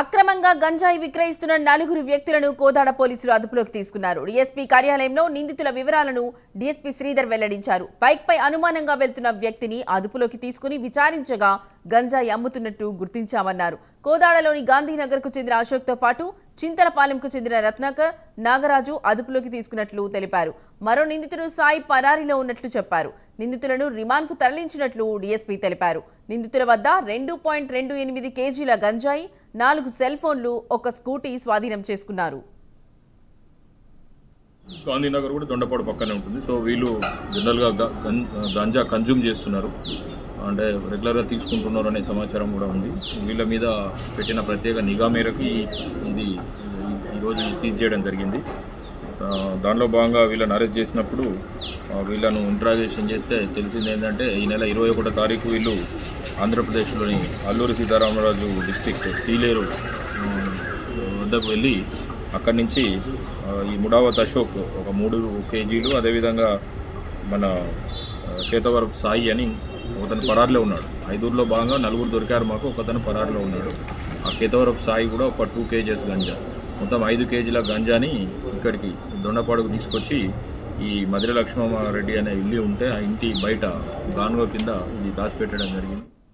అక్రమంగా గంజాయి విక్రయిస్తున్న నలుగురు వ్యక్తులను కోదాడ పోలీసులు అదుపులోకి తీసుకున్నారు. డీఎస్పీ కార్యాలయంలో నిందితుల వివరాలను డీఎస్పీ శ్రీధర్ వెల్లడించారు. బైక్ పై అనుమానంగా వెళ్తున్న వ్యక్తిని అదుపులోకి తీసుకుని విచారించగా గంజాయి అమ్ముతున్నట్టు గుర్తించామన్నారు. కోదాడలోని గాంధీనగర్కు చెందిన అశోక్తో పాటు చింతలపాలెంకు చెందిన రత్నాకర్ నాగరాజు అదుపులోకి తీసుకున్నట్లు తెలిపారు. మరో నిందితుడు సాయి పరారీలో ఉన్నట్లు చెప్పారు. నిందితులను రిమాండ్కు తరలించినట్లు డీఎస్పీ తెలిపారు. నిందితుల వద్ద రెండు పాయింట్ రెండు ఎనిమిది కేజీల గంజాయి నాలుగు సెల్ ఫోన్లు ఒక స్కూటీ స్వాధీనం చేసుకున్నారు. గాంధీనగర్ కూడా దొండపాడు పక్కనే ఉంటుంది. సో వీళ్ళు జనరల్గా గంజా కన్జ్యూమ్ చేస్తున్నారు. అంటే రెగ్యులర్గా తీసుకుంటున్నారు అనే సమాచారం కూడా ఉంది. వీళ్ళ మీద పెట్టిన ప్రత్యేక నిఘా మేరకు ఇది ఈరోజు సీజ్ చేయడం జరిగింది. దానిలో భాగంగా వీళ్ళని అరెస్ట్ చేసినప్పుడు వీళ్ళను ఇంట్రాగేషన్ చేస్తే తెలిసింది ఏంటంటే ఈ నెల ఇరవై ఒకటో తారీఖు వీళ్ళు ఆంధ్రప్రదేశ్లోని అల్లూరి సీతారామరాజు డిస్టిక్ సీలేరు వద్దకు వెళ్ళి అక్కడి నుంచి ఈ ముడావత్ అశోక్ ఒక మూడు కేజీలు అదేవిధంగా మన కేతవరపు సాయి అని ఒకతను పరారులో ఉన్నాడు. ఐదుగురులో భాగంగా నలుగురు దొరికారు మాకు ఒకతను పరారులో ఉన్నాడు. ఆ కేతవరపు సాయి కూడా ఒక టూ కేజీస్ గంజా. మొత్తం ఐదు కేజీల గంజాని ఇక్కడికి దొండపాడుకు తీసుకొచ్చి ఈ మధుర లక్ష్మమ్మ రెడ్డి అనే ఇల్లు ఉంటే ఆ ఇంటి బయట గానుగ కింద ఇది దాచిపెట్టడం జరిగింది.